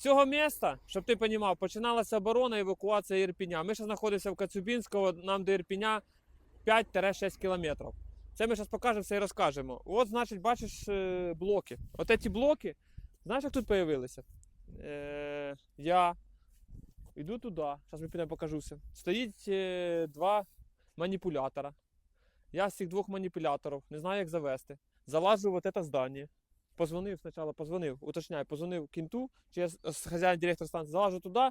цього міста, щоб ти розумів, починалася оборона евакуація Ірпіня. Ми ще знаходимося в Кацюбінського, нам до Ірпіня 5-6 кілометрів. Це ми зараз покажемо все і розкажемо. От, значить, бачиш е, блоки. От ці блоки, знаєш, як тут з'явилися? Е, я йду туди, зараз ми покажуся. Стоїть е, два маніпулятора. Я з цих двох маніпуляторів не знаю, як завести. Залажу в це здання. Позвонив спочатку, позвонив, уточняю, позвонив кінту, чи я з- хазяїн директор станції, залажу туди,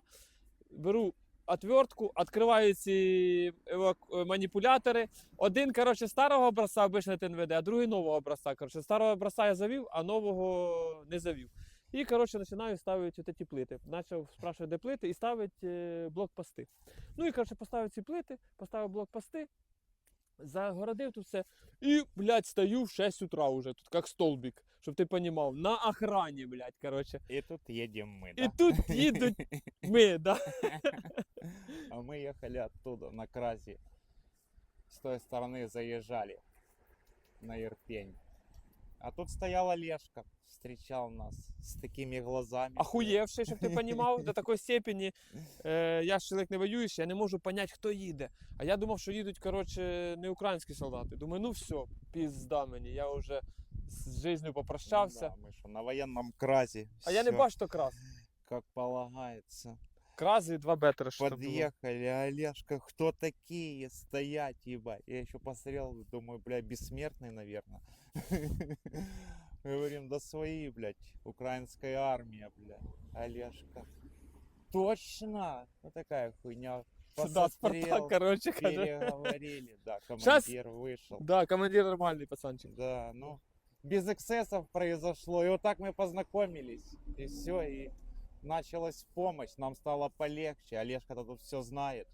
беру отвертку, відкриваю ці е, маніпулятори. Один, коротше, старого образця обичний ТНВД, а другий нового образця. Коротше, старого образця я завів, а нового не завів. І, коротше, починаю ставити ці плити. Почав спрашувати, де плити, і ставить е, блокпости. Ну і, коротше, поставив ці плити, поставив блокпости, загородив тут все. І, блядь, стою в 6 утра уже, тут як столбик, щоб ти розумів, на охрані, блядь, коротше. И тут едем мы, І да? тут їдуть ми, да. А мы ехали оттуда, на Кразе. С той стороны заезжали на Ирпень. А тут стоял Олежка, встречал нас с такими глазами. Охуєвший, щоб ти розумів, до такої степені. Е, я ж чоловік не воюючий, я не можу зрозуміти, хто їде. А я думав, що їдуть, коротше, не українські солдати. Думаю, ну все, пізда мені, я вже з життю Ну попрощався. да, мы что, на военном Кразе. А я не Всё бачу, що крас. Как полагается. Краз і два було. Подъехали, Олежка, кто такие стоять, ебать? Я еще посмотрел, думаю, бля, бессмертный, наверное. Говорим, да свои, блядь, украинская армия, блядь. Олежка. Точно! Вот такая хуйня. Да, Спартак, каже. переговорили, да, командир вышел. Да, командир нормальний пацанчик. Да, ну, без эксцессов произошло. И вот так мы познакомились. И все, и началась помощь. Нам стало полегче. Олежка-то тут все знает.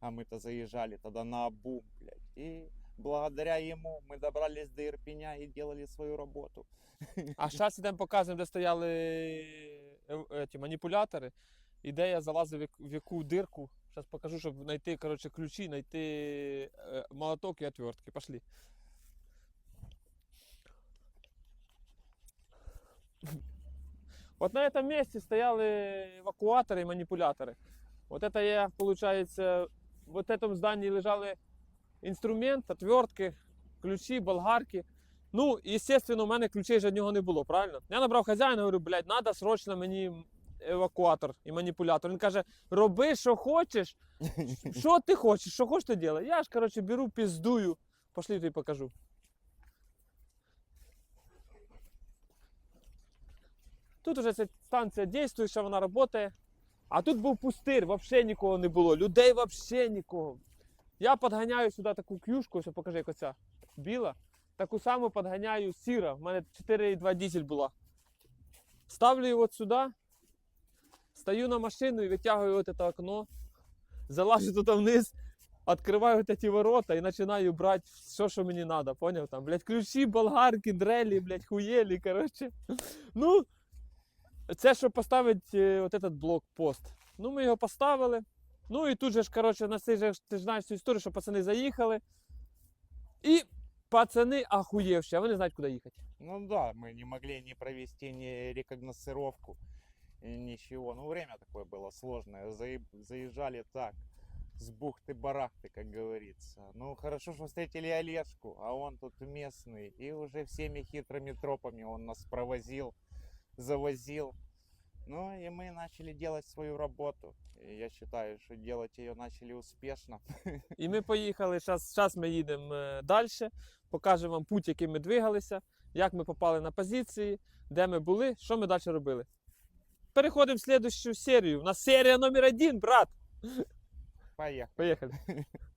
А мы-то заезжали тогда на обум, блядь. И благодаря ему мы добрались до Ирпеня и делали свою работу. А зараз ідемо показуємо, де стояли е, е, ті маніпулятори. І залазив в яку дирку. Зараз покажу, щоб знайти коротше, ключі, знайти е, молоток і отвертки. Пошли. Вот на этом месте стояли эвакуаторы и манипуляторы. Вот это я, получается, в этом здании лежали інструмент, отвертки, ключі, болгарки. Ну, естественно, у мене ключей ж від нього не було, правильно? Я набрав хазяїна, говорю, блядь, треба срочно мені евакуатор і маніпулятор. Він каже, роби, що хочеш, що ти хочеш, що хочеш, то делай. Я ж, коротше, беру, піздую. Пошли, тобі покажу. Тут уже ця станція дійствуюча, вона працює. А тут був пустир, взагалі нікого не було. Людей взагалі нікого. Я підганяю сюди таку клюшку, ось покажи, як оця біла. Таку саму підганяю сіра. У мене 4,2 дизель була. Ставлю його сюди, стою на машину і витягую от це окно, залажу туди вниз, відкриваю от ці ворота і починаю брати все, що мені треба. Поняв? Там, блядь, ключі, болгарки, дрелі, блядь, хуєлі, коротше. Ну, це щоб поставити е, от этот блокпост. Ну, ми його поставили. Ну і тут же ж, коротше, на цей же ж, ти ж знаєш цю історію, що пацани заїхали. І пацани ахуєвші, а вони знають, куди їхати. Ну да, мы не могли не провести ни рекогносцировку, э, ничего. Ну, время такое было сложное. Заеб- Заезжали так, с бухты-барахты, как говорится. Ну, хорошо, что встретили Олежку, а он тут местный. И уже всеми хитрыми тропами он нас провозил, завозил. Ну, и мы начали делать свою работу. И я считаю, что делать ее начали успешно. І ми поїхали. Зараз ми їдемо далі. Покажемо вам путь, яким ми двигалися, як ми попали на позиції, де ми були, що ми далі робили. Переходимо в слідущу серію. У нас серія номер один, брат. Поехали. Поїхали.